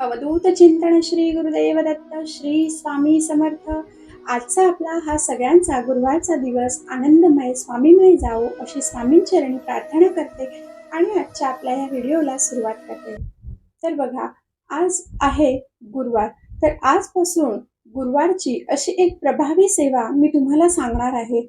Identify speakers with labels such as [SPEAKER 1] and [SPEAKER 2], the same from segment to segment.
[SPEAKER 1] अवधूत चिंतन श्री गुरुदेव दत्त श्री स्वामी समर्थ. आजचा आपला हा सगळ्यांचा गुरुवारचा दिवस आनंदमय स्वामीमय जावो अशी स्वामींचरणी प्रार्थना करते आणि आजच्या आपल्या या व्हिडिओला सुरुवात करते. तर बघा आज आहे गुरुवार. तर आजपासून गुरुवारची अशी एक प्रभावी सेवा मी तुम्हाला सांगणार आहे.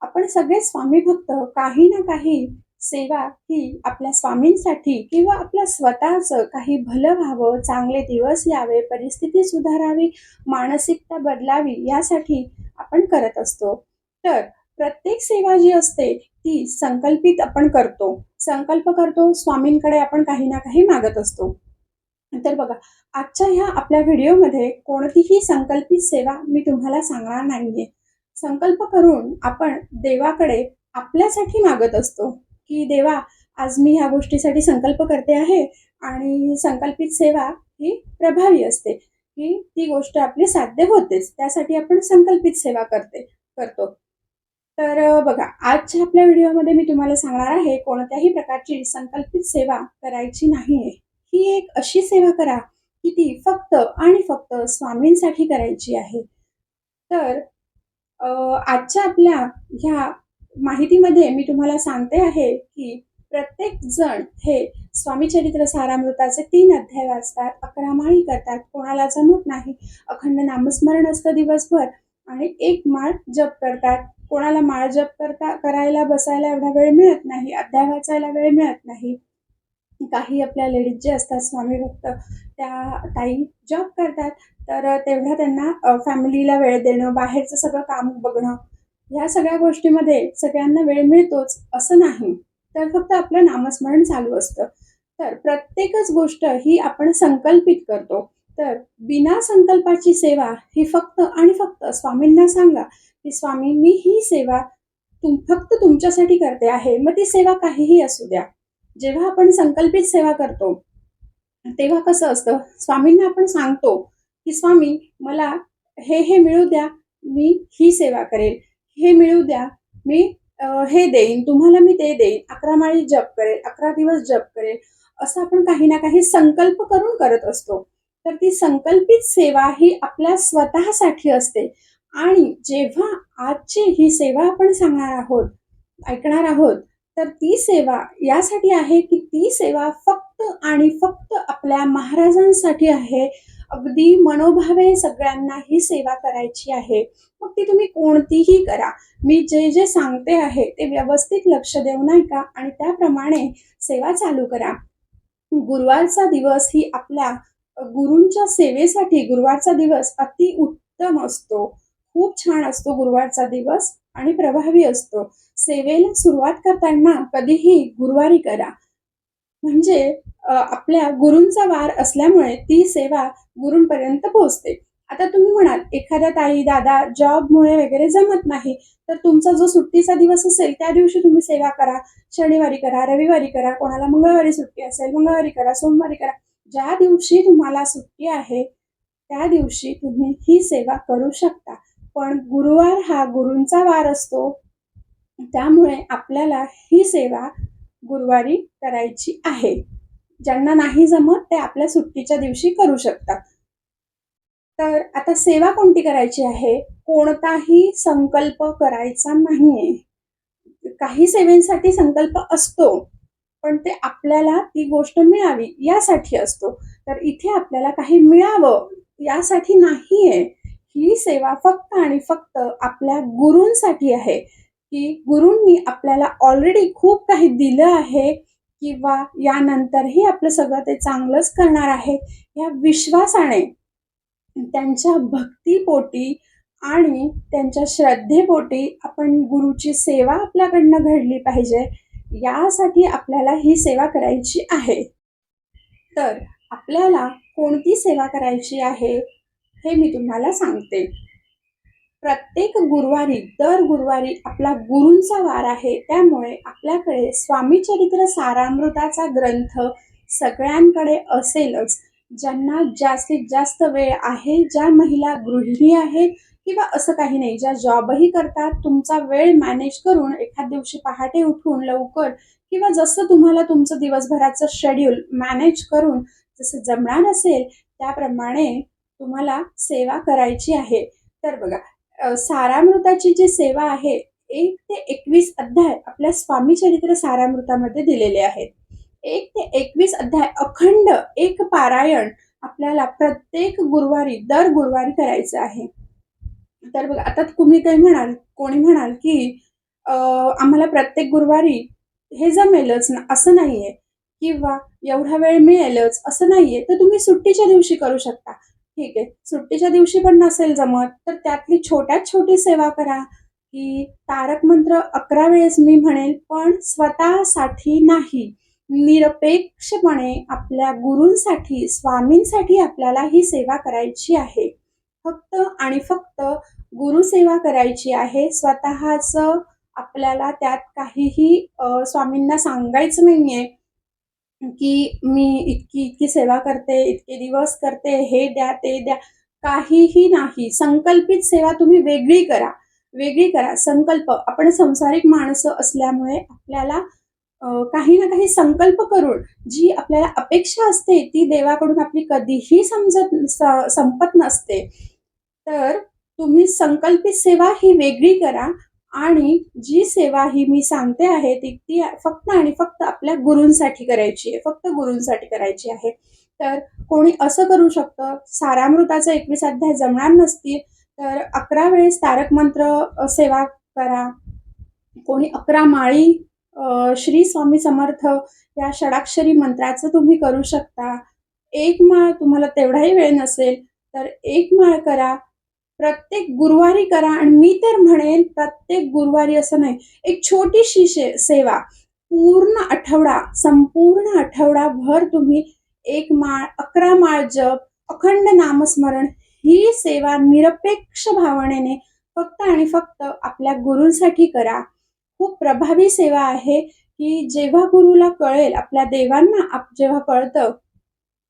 [SPEAKER 1] आपण सगळे स्वामी भक्त काही ना काही सेवा ही आपल्या स्वामींसाठी किंवा आपल्या स्वतःचं काही भलं व्हावं चांगले दिवस यावे परिस्थिती सुधारावी मानसिकता बदलावी यासाठी आपण करत असतो. तर प्रत्येक सेवा जी असते ती संकल्पित आपण करतो. संकल्प करतो स्वामींकडे आपण काही ना काही मागत असतो. तर बघा आजच्या ह्या आपल्या व्हिडिओमध्ये कोणतीही संकल्पित सेवा मी तुम्हाला सांगणार नाहीये. संकल्प करून आपण देवाकडे आपल्यासाठी मागत असतो. की देवा आज मी ह्या गोष्टीसाठी संकल्प करते आहे आणि संकल्पित सेवा ही प्रभावी असते. की ती गोष्ट आपली साध्य होतेच. त्यासाठी आपण संकल्पित सेवा करते करतो. तर बघा आजच्या आपल्या व्हिडिओमध्ये मी तुम्हाला सांगणार आहे कोणत्याही प्रकारची संकल्पित सेवा करायची नाहीये. ही एक अशी सेवा करा की ती फक्त आणि फक्त स्वामींसाठी करायची आहे. तर आजच्या आपल्या ह्या माहितीमध्ये मी तुम्हाला सांगते आहे की प्रत्येक जण हे स्वामी चरित्र सारामृताचे तीन अध्याय वाचतात अकरा माळी करतात कोणाला जमत नाही. अखंड नामस्मरण असतं दिवसभर आणि एक माळ जप करतात. कोणाला माळ जप करता करायला बसायला एवढा वेळ मिळत नाही अध्याय वाचायला वेळ मिळत नाही. काही आपल्या लेडीज जे असतात स्वामी भक्त त्या ताई जॉब करतात. तर तेवढा त्यांना फॅमिलीला वेळ देणं बाहेरचं सगळं काम बघणं ह्या सगळ्या गोष्टीमध्ये सगळ्यांना वेळ मिळतोच असं नाही. तर फक्त आपलं नामस्मरण चालू असतं. तर प्रत्येकच गोष्ट ही आपण संकल्पित करतो. तर बिना संकल्पाची सेवा ही फक्त आणि फक्त स्वामींना सांगा की स्वामी मी ही सेवा तुम फक्त तुमच्यासाठी करते आहे. मग ती सेवा काहीही असू द्या. जेव्हा आपण संकल्पित सेवा करतो तेव्हा कसं असतं? स्वामींना आपण सांगतो की स्वामी मला हे हे मिळू द्या. मी ही सेवा करेल. हे मिळू द्या. मी हे देईन तुम्हाला मी ते देईन. अकरा माळी जप करेल अकरा दिवस जप करेल असं आपण काही ना काही संकल्प करून करत असतो. तर ती संकल्पित सेवा ही आपल्या स्वतःसाठी असते. आणि जेव्हा आजची ही सेवा आपण सांगणार आहोत ऐकणार आहोत तर ती सेवा यासाठी आहे की ती सेवा फक्त आणि फक्त आपल्या महाराजांसाठी आहे अगदी मनोभावे सगळ्यांना ही सेवा करायची आहे. मग ती तुम्ही कोणतीही करा. मी जे जे सांगते आहे ते व्यवस्थित लक्ष देऊ नाही का आणि त्याप्रमाणे सेवा चालू करा. गुरुवारचा दिवस ही आपल्या गुरूंच्या सेवेसाठी गुरुवारचा दिवस अति उत्तम असतो. खूप छान असतो गुरुवारचा दिवस आणि प्रभावी असतो. सेवेला सुरुवात करताना कधीही गुरुवारी करा. म्हणजे आपल्या गुरूंचा वार असल्यामुळे ती सेवा गुरूंपर्यंत पोहोचते. आता तुम्ही म्हणाल एखाद्या ताई दादा जॉबमुळे वगैरे जमत नाही तर तुमचा जो सुट्टीचा दिवस असेल त्या दिवशी तुम्ही सेवा करा. शनिवारी करा रविवारी करा कोणाला मंगळवारी सुट्टी असेल मंगळवारी करा सोमवारी करा. ज्या दिवशी तुम्हाला सुट्टी आहे त्या दिवशी तुम्ही ही सेवा करू शकता. पण गुरुवार हा गुरूंचा वार असतो. त्यामुळे आपल्याला ही सेवा गुरुवारी करायची आहे. ज्यांना नाही जमत ते आपल्या सुट्टीच्या दिवशी करू शकतात. तर आता सेवा कोणती करायची आहे? कोणताही संकल्प करायचा नाहीये. काही सेवेसाठी संकल्प असतो पण ते आपल्याला ती गोष्ट मिळावी यासाठी असतो. तर इथे आपल्याला काही मिळावं यासाठी नाहीये. ही सेवा फक्त आणि फक्त आपल्या गुरूंसाठी आहे. की गुरूंनी आपल्याला ऑलरेडी खूप काही दिलं आहे किंवा यानंतरही आपलं सगळं ते चांगलंच करणार आहे या विश्वासाने त्यांच्या भक्तीपोटी आणि त्यांच्या श्रद्धेपोटी आपण गुरुची सेवा आपल्याकडनं घडली पाहिजे यासाठी आपल्याला ही सेवा करायची आहे. तर आपल्याला कोणती सेवा करायची आहे हे मी तुम्हाला सांगते. प्रत्येक गुरुवारी दर गुरुवारी आपला गुरूंचा वार आहे. त्यामुळे आपल्याकडे स्वामी चरित्र सारामृताचा ग्रंथ सगळ्यांकडे असेलच. ज्यांना जास्तीत जास्त वेळ आहे ज्या महिला गृहिणी आहेत किंवा असं काही नाही ज्या जॉबही करतात तुमचा वेळ मॅनेज करून एखाद दिवशी पहाटे उठून लवकर किंवा जसं तुम्हाला तुमचं दिवसभराचं शेड्यूल मॅनेज करून जसं जमणार असेल त्याप्रमाणे तुम्हाला सेवा करायची आहे. तर बघा सारामृताची जी सेवा आहे एक ते एकवीस अध्याय आपल्या स्वामी चरित्र सारामृतामध्ये दिलेले आहेत. एक ते एकवीस अध्याय अखंड एक पारायण आपल्याला प्रत्येक गुरुवारी दर गुरुवारी करायचं आहे. तर बघा आता तुम्ही काही म्हणाल कोणी म्हणाल की आम्हाला प्रत्येक गुरुवारी हे जमेलच ना असं नाहीये. किंवा एवढा वेळ मिळेलच असं नाहीये. तर तुम्ही सुट्टीच्या दिवशी करू शकता. ठीक आहे. सुट्टीच्या दिवशी पण नसेल जमत तर त्यातली छोट्यात छोटी सेवा करा. की तारक मंत्र अकरा वेळेस मी म्हणेल पण स्वतःसाठी नाही. निरपेक्षपणे आपल्या गुरूंसाठी स्वामींसाठी आपल्याला ही सेवा करायची आहे. फक्त आणि फक्त गुरुसेवा करायची आहे. स्वतःच आपल्याला त्यात काहीही स्वामींना सांगायचं नाहीये. की मी इतकी इतकी सेवा करते इतके दिवस करते हे द्या ते द्या. काहीही नाही. संकल्पित सेवा तुम्ही वेगळी करा. वेगळी करा. संकल्प. आपण संसारिक माणसं असल्यामुळे आपल्याला काही ना काही संकल्प करून जी आपल्याला अपेक्षा असते ती देवाकडून आपली कधीही समजत संपत नसते. तर तुम्ही संकल्पित सेवा ही वेगळी करा. आणि जी सेवा ही मी सांगते आहे ती ती फक्त आणि फक्त आपल्या गुरूंसाठी करायची आहे फक्त गुरूंसाठी करायची आहे. तर कोणी असं करू शकतं सारामृताचा एकवीस अध्याय जमणार नसतील तर अकरा वेळेस तारक मंत्र सेवा करा. कोणी अकरा माळी श्री स्वामी समर्थ या षडाक्षरी मंत्राचं तुम्ही करू शकता. एक माळ तुम्हाला तेवढाही वेळ नसेल तर एक माळ करा. प्रत्येक गुरुवारी करा आणि मी तर म्हणेन प्रत्येक गुरुवारी असं नाही. एक छोटीशी शे- सेवा पूर्ण आठवडा संपूर्ण आठवडाभर तुम्ही एक माळ अकरा माळ जप अखंड नामस्मरण ही सेवा निरपेक्ष भावनेने फक्त आणि फक्त आपल्या गुरूंसाठी करा. खूप प्रभावी सेवा आहे की जेव्हा गुरुला कळेल आपल्या देवांना आप जेव्हा कळतं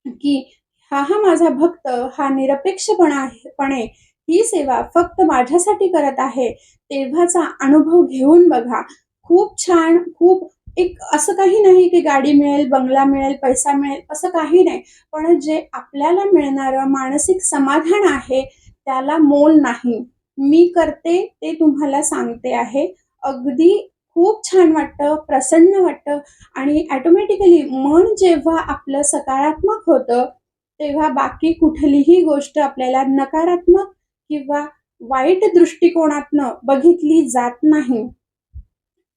[SPEAKER 1] की हा हा माझा भक्त हा निरपेक्षपणा आहे पणे ही सेवा फक्त माझ्यासाठी करत आहे तेव्हाचा अनुभव घेऊन बघा. खूप छान खूप एक असं काही नाही की गाडी मिळेल बंगला मिळेल पैसा मिळेल असं काही नाही. पण जे आपल्याला मिळणारं मानसिक समाधान आहे त्याला मोल नाही. मी करते ते तुम्हाला सांगते आहे. अगदी खूप छान वाटतं प्रसन्न वाटतं आणि ॲटोमॅटिकली मन जेव्हा आपलं सकारात्मक होतं तेव्हा बाकी कुठलीही गोष्ट आपल्याला नकारात्मक किंवा वाईट दृष्टिकोनातनं बघितली जात नाही.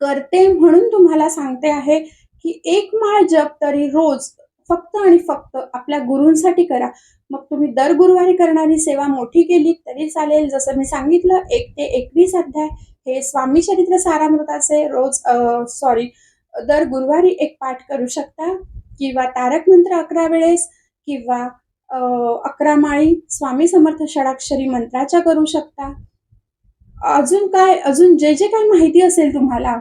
[SPEAKER 1] करते म्हणून तुम्हाला सांगते आहे की एक माळ जप तरी रोज फक्त आणि फक्त आपल्या गुरूंसाठी करा. मग तुम्ही दर गुरुवारी करणारी सेवा मोठी केली तरी चालेल. जसं मी सांगितलं एक ते एकवीस अध्याय हे स्वामी चरित्र सारामृताचे रोज सॉरी दर गुरुवारी एक पाठ करू शकता. किंवा तारक मंत्र अकरा वेळेस किंवा अकरा माळी स्वामी समर्थ षडाक्षरी मंत्राच्या करू शकता? अजून काय अजून जे जे काही माहिती असेल तुम्हाला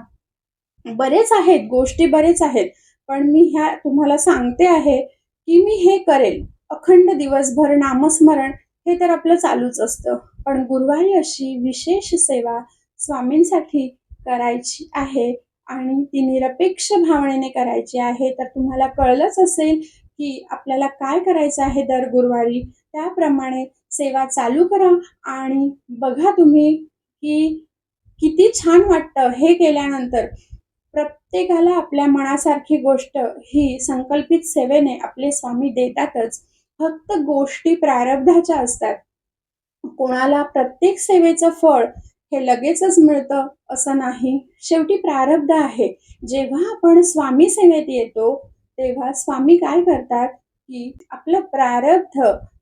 [SPEAKER 1] बरेच आहेत गोष्टी बरेच आहेत पण मी ह्या तुम्हाला सांगते आहे की मी हे करेल. अखंड दिवसभर नामस्मरण हे तर आपलं चालूच असतं. पण गुरुवारी अशी विशेष सेवा स्वामींसाठी करायची आहे आणि ती निरपेक्ष भावनेने करायची आहे तर तुम्हाला कळलंच असेल की आपल्याला काय करायचं आहे दर गुरुवारी? त्याप्रमाणे सेवा चालू करा आणि बघा तुम्ही की किती छान वाटतं हे केल्यानंतर. प्रत्येकाला आपल्या मनासारखी गोष्ट ही संकल्पित सेवेने आपले स्वामी देतातच. फक्त गोष्टी प्रारब्धाच्या असतात. कोणाला प्रत्येक सेवेचं फळ हे लगेचच मिळतं असं नाही. शेवटी प्रारब्ध आहे. जेव्हा आपण स्वामी सेवेत येतो तेव्हा स्वामी काय करतात की आपलं प्रारब्ध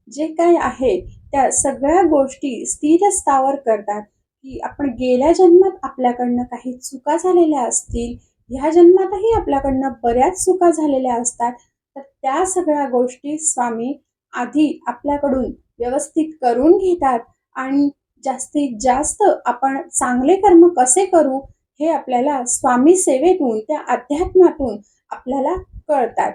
[SPEAKER 1] जे काय आहे त्या सगळ्या गोष्टी स्थिरस्थावर करतात की आपण गेल्या जन्मात आपल्याकडनं काही चुका झालेल्या असतील ह्या जन्मातही आपल्याकडनं बऱ्याच चुका झालेल्या असतात तर त्या सगळ्या गोष्टी स्वामी आधी आपल्याकडून व्यवस्थित करून घेतात आणि जास्तीत जास्त आपण चांगले कर्म कसे करू हे आपल्याला स्वामी सेवेतून त्या अध्यात्मातून आपल्याला कळतात.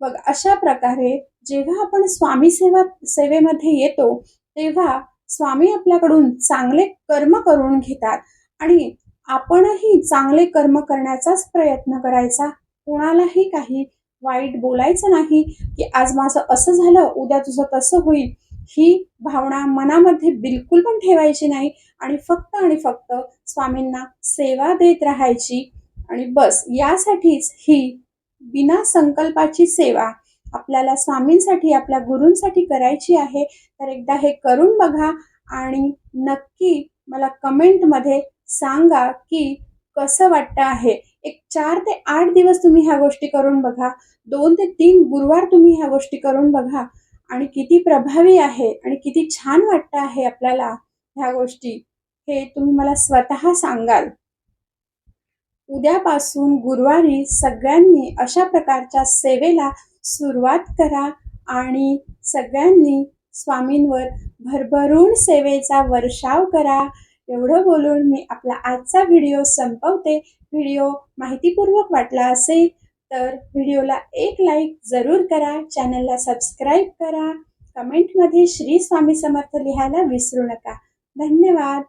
[SPEAKER 1] मग अशा प्रकारे जेव्हा आपण स्वामी सेवा सेवेमध्ये येतो तेव्हा स्वामी आपल्याकडून चांगले कर्म करून घेतात आणि आपणही चांगले कर्म करण्याचाच प्रयत्न करायचा. कोणालाही काही वाईट बोलायचं नाही की आज माझं असं झालं उद्या तुझं तसं होईल ही भावना मनामध्ये बिलकुल पण ठेवायची नाही आणि फक्त आणि फक्त स्वामींना सेवा देत राहायची आणि बस यासाठीच ही बिना संकल्पाची सेवा आपल्याला स्वामींसाठी आपल्या गुरूंसाठी करायची आहे तर एकदा हे करून बघा आणि नक्की मला कमेंटमध्ये सांगा की कसं वाटतं आहे. एक चार ते आठ दिवस तुम्ही ह्या गोष्टी करून बघा. दोन ते तीन गुरुवार तुम्ही ह्या गोष्टी करून बघा आणि किती प्रभावी आहे आणि किती छान वाटतं आहे आपल्याला ह्या गोष्टी. हे तुम्ही मला स्वतः सांगाल. उद्यापासून गुरुवारी सगळ्यांनी अशा प्रकारच्या सेवेला सुरुवात करा आणि सगळ्यांनी स्वामींवर भरभरून सेवेचा वर्षाव करा. एवढं बोलून मी आपला आजचा व्हिडिओ संपवते. व्हिडिओ माहितीपूर्वक वाटला असेल तर व्हिडिओला एक लाईक जरूर करा. चॅनलला सबस्क्राईब करा. कमेंटमध्ये श्री स्वामी समर्थ लिहायला विसरू नका. धन्यवाद.